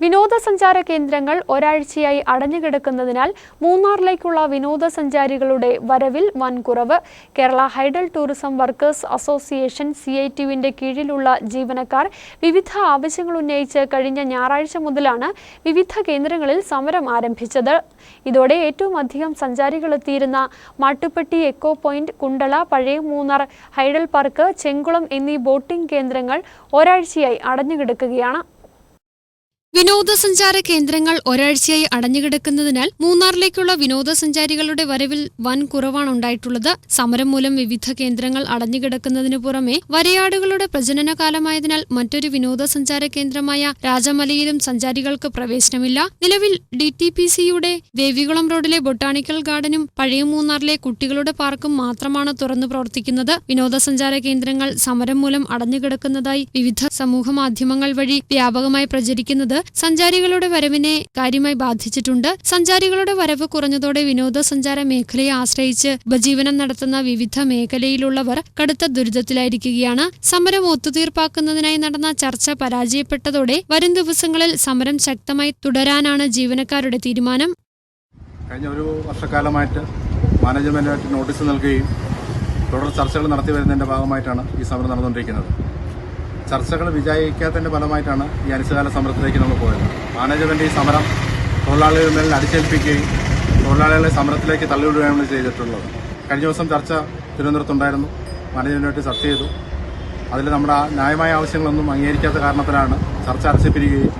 വിനോദസഞ്ചാര കേന്ദ്രങ്ങൾ ഒരാഴ്ചയായി അടഞ്ഞുകിടക്കുന്നതിനാൽ മൂന്നാറിലേക്കുള്ള വിനോദസഞ്ചാരികളുടെ വരവിൽ വൻ കുറവ് Kerala hydel tourism workers association C I ടിയുവിന്റെ കീഴിലുള്ള ജീവനക്കാർ വിവിധ ആവശ്യങ്ങൾ ഉന്നയിച്ച് കഴിഞ്ഞ ഞായറാഴ്ച മുതലാണ് വിവിധ കേന്ദ്രങ്ങളിൽ സമരം ആരംഭിച്ചത്. ഇതോടെ ഏറ്റവും അധികം സഞ്ചാരികൾ എത്തിയിരുന്ന മാട്ടുപ്പെട്ടി എക്കോ പോയിന്റ് കുണ്ടള പഴയ മൂന്നാർ ഹൈഡൽ പാർക്ക് ചെങ്കുളം എന്നീ ബോട്ടിംഗ് കേന്ദ്രങ്ങൾ ഒരാഴ്ചയായി അടഞ്ഞുകിടക്കുകയാണ്. വിനോദസഞ്ചാര കേന്ദ്രങ്ങൾ ഒരാഴ്ചയായി അടഞ്ഞുകിടക്കുന്നതിനാൽ മൂന്നാറിലേക്കുള്ള വിനോദസഞ്ചാരികളുടെ വരവിൽ വൻ കുറവാണ് ഉണ്ടായിട്ടുള്ളത്. സമരം മൂലം വിവിധ കേന്ദ്രങ്ങൾ അടഞ്ഞുകിടക്കുന്നതിനു പുറമെ വരയാടുകളുടെ പ്രജനനകാലമായതിനാൽ മറ്റൊരു വിനോദസഞ്ചാര കേന്ദ്രമായ രാജമലയിലും സഞ്ചാരികൾക്ക് പ്രവേശനമില്ല. നിലവിൽ ഡി ടി പി സിയുടെ ദേവികുളം റോഡിലെ ബൊട്ടാണിക്കൽ ഗാർഡനും പഴയ മൂന്നാറിലെ കുട്ടികളുടെ പാർക്കും മാത്രമാണ് തുറന്നു പ്രവർത്തിക്കുന്നത്. വിനോദസഞ്ചാര കേന്ദ്രങ്ങൾ സമരം മൂലം അടഞ്ഞുകിടക്കുന്നതായി വിവിധ സമൂഹ മാധ്യമങ്ങൾ വഴി വ്യാപകമായി പ്രചരിക്കുന്നത് സഞ്ചാരികളുടെ വരവിനെ കാര്യമായി ബാധിച്ചിട്ടുണ്ട്. സഞ്ചാരികളുടെ വരവ് കുറഞ്ഞതോടെ വിനോദസഞ്ചാര മേഖലയെ ആശ്രയിച്ച് ഉപജീവനം നടത്തുന്ന വിവിധ മേഖലയിലുള്ളവർ കടുത്ത ദുരിതത്തിലായിരിക്കുകയാണ്. സമരം ഒത്തുതീർപ്പാക്കുന്നതിനായി നടന്ന ചർച്ച പരാജയപ്പെട്ടതോടെ വരും ദിവസങ്ങളിൽ സമരം ശക്തമായി തുടരാനാണ് ജീവനക്കാരുടെ തീരുമാനം. കഴിഞ്ഞ ഒരു വർഷക്കാലമായിട്ട് മാനേജ്മെന്റായിട്ട് നോട്ടീസ് നൽകുകയും തുടർ ചർച്ചകൾ നടത്തി വരുന്നതിന്റെ ഭാഗമായിട്ടാണ് ഈ സമരം നടന്നുകൊണ്ടിരിക്കുന്നത്. ചർച്ചകൾ വിജയിക്കാത്തതിന്റെ ഫലമായിട്ടാണ് ഈ അനിശ്ചിതകാല സമരത്തിലേക്ക് നമ്മൾ പോയത്. മാനേജ്മെന്റ് ഈ സമരം തൊഴിലാളികളുടെ മേലിൽ അടിച്ചേൽപ്പിക്കുകയും തൊഴിലാളികളെ സമരത്തിലേക്ക് തള്ളിവിടുകയാണ് ചെയ്തിട്ടുള്ളത്. കഴിഞ്ഞ ദിവസം ചർച്ച തിരുവനന്തപുരത്തുണ്ടായിരുന്നു മാനേജ്മെന്റുമായിട്ട് ചർച്ച ചെയ്തു. അതിൽ നമ്മുടെ ന്യായമായ ആവശ്യങ്ങളൊന്നും അംഗീകരിക്കാത്ത കാരണത്തിലാണ് ചർച്ച അടച്ചിപ്പിരിക്കുകയും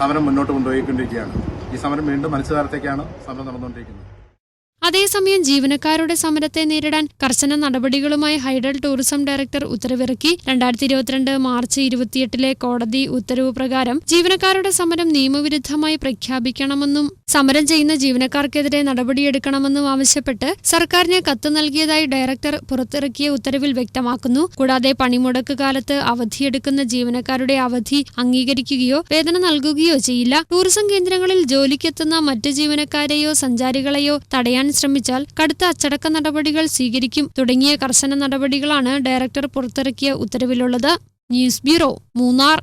സമരം മുന്നോട്ട് കൊണ്ടുപോയിക്കൊണ്ടിരിക്കുകയാണ്. ഈ സമരം വീണ്ടും അനിശ്ചിതകാലത്തേക്കാണ് സമരം നടന്നുകൊണ്ടിരിക്കുന്നത്. അതേസമയം ജീവനക്കാരുടെ സമരത്തെ നേരിടാൻ കർശന നടപടികളുമായി ഹൈഡൽ ടൂറിസം ഡയറക്ടർ ഉത്തരവിറക്കി. രണ്ടായിരത്തി ഇരുപത്തിരണ്ട് മാർച്ച് ഇരുപത്തിയെട്ടിലെ കോടതി ഉത്തരവ് പ്രകാരം ജീവനക്കാരുടെ സമരം നിയമവിരുദ്ധമായി പ്രഖ്യാപിക്കണമെന്നും സമരം ചെയ്യുന്ന ജീവനക്കാർക്കെതിരെ നടപടിയെടുക്കണമെന്നും ആവശ്യപ്പെട്ട് സർക്കാരിന് കത്ത് നൽകിയതായി ഡയറക്ടർ പുറത്തിറക്കിയ ഉത്തരവിൽ വ്യക്തമാക്കുന്നു. കൂടാതെ പണിമുടക്ക് കാലത്ത് അവധിയെടുക്കുന്ന ജീവനക്കാരുടെ അവധി അംഗീകരിക്കുകയോ വേതനം നൽകുകയോ ചെയ്യില്ല. ടൂറിസം കേന്ദ്രങ്ങളിൽ ജോലിക്കെത്തുന്ന മറ്റ് ജീവനക്കാരെയോ സഞ്ചാരികളെയോ തടയാൻ ശ്രമിച്ചാൽ കടുത്ത അച്ചടക്ക നടപടികൾ സ്വീകരിക്കും തുടങ്ങിയ കർശന നടപടികളാണ് ഡയറക്ടർ പുറത്തിറക്കിയ ഉത്തരവിലുള്ളത്. News bureau Munnar.